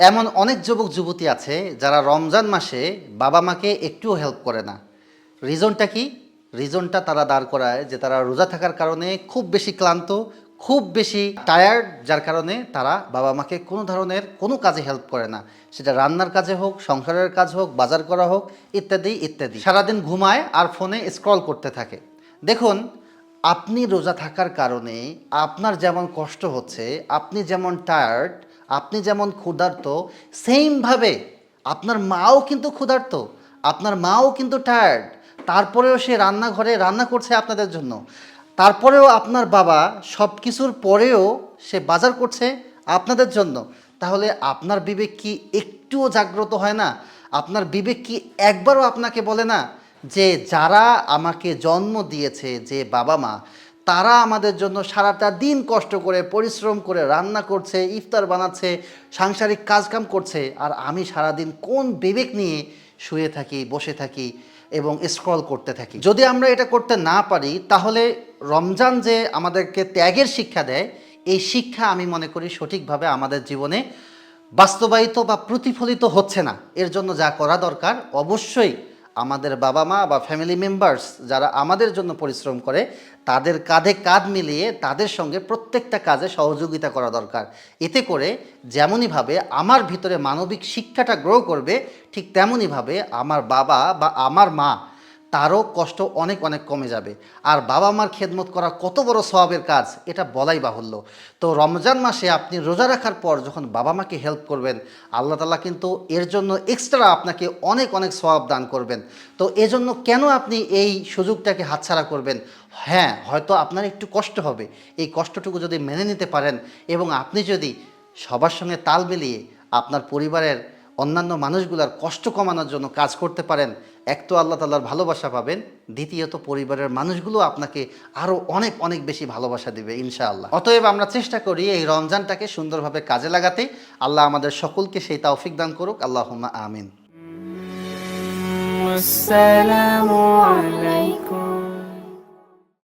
এমন অনেক যুবক, যুবতী আছে যারা রমজান মাসে বাবা মাকে একটুও হেল্প করে না। রিজনটা কি? রিজনটা তারা দাঁড় করায় যে তারা রোজা থাকার কারণে খুব বেশি ক্লান্ত, খুব বেশি টায়ার্ড যার কারণে তারা বাবা মাকে কোনো ধরনের কোনো কাজে হেল্প করে না। সেটা রান্নার কাজে হোক, সংসারের কাজ হোক, বাজার করা হোক, ইত্যাদি ইত্যাদি। সারাদিন ঘুমায় আর ফোনে স্ক্রল করতে থাকে। দেখুন, আপনি রোজা থাকার কারণে আপনার যেমন কষ্ট হচ্ছে, আপনি যেমন টায়ার্ড আপনি যেমন ক্ষুধার্ত সেমভাবে আপনার মাও কিন্তু ক্ষুধার্ত, আপনার মাও কিন্তু টায়ার্ড তারপরেও সে রান্নাঘরে রান্না করছে আপনাদের জন্য। তারপরেও আপনার বাবা সব কিছুর পরেও সে বাজার করছে আপনাদের জন্য। তাহলে আপনার বিবেক কি একটুও জাগ্রত হয় না? আপনার বিবেক কি একবারও আপনাকে বলে না যে, যারা আমাকে জন্ম দিয়েছে যে বাবা মা তারা আমাদের জন্য সারাটা দিন কষ্ট করে, পরিশ্রম করে রান্না করছে, ইফতার বানাচ্ছে, সাংসারিক কাজকাম করছে। আর আমি সারাদিন কোন বিবেক নিয়ে শুয়ে থাকি, বসে থাকি এবং স্ক্রল করতে থাকি? যদি আমরা এটা করতে না পারি, তাহলে রমজান যে আমাদেরকে ত্যাগের শিক্ষা দেয়, এই শিক্ষা আমি মনে করি সঠিকভাবে আমাদের জীবনে বাস্তবায়িত বা প্রতিফলিত হচ্ছে না। এর জন্য যা করা দরকার, অবশ্যই আমাদের বাবা মা বা ফ্যামিলি মেম্বার্স যারা আমাদের জন্য পরিশ্রম করে, তাদের কাঁধে কাঁধ মিলিয়ে তাদের সঙ্গে প্রত্যেকটা কাজে সহযোগিতা করা দরকার। এতে করে যেমনইভাবে আমার ভিতরে মানবিক শিক্ষাটা গ্রো করবে, ঠিক তেমনইভাবে আমার বাবা বা আমার মা তারও কষ্ট অনেক অনেক কমে যাবে। আর বাবা মার খেদমত করা কত বড় স্বভাবের কাজ, এটা বলাই বাহুল্য। তো রমজান মাসে আপনি রোজা রাখার পর যখন বাবা মাকে হেল্প করবেন, আল্লাহ তালা কিন্তু এর জন্য এক্সট্রা আপনাকে অনেক অনেক স্বভাব দান করবেন। তো এজন্য কেন আপনি এই সুযোগটাকে হাতছাড়া করবেন? হ্যাঁ হয়তো আপনার একটু কষ্ট হবে। এই কষ্টটুকু যদি মেনে নিতে পারেন এবং আপনি যদি সবার সঙ্গে তাল মিলিয়ে আপনার পরিবারের অন্যান্য মানুষগুলার কষ্ট কমানোর জন্য কাজ করতে পারেন। এক তো আল্লাহ তাল্লার ভালোবাসা পাবেন, দ্বিতীয়ত পরিবারের মানুষগুলো আপনাকে আরও অনেক অনেক বেশি ভালোবাসা দেবে, ইনশাআল্লাহ। অতএব আমরা চেষ্টা করি এই রমজানটাকে সুন্দরভাবে কাজে লাগাতে। আল্লাহ আমাদের সকলকে সেই তাওফিক দান করুক আল্লাহ আমিন। আসসালামু আলাইকুম।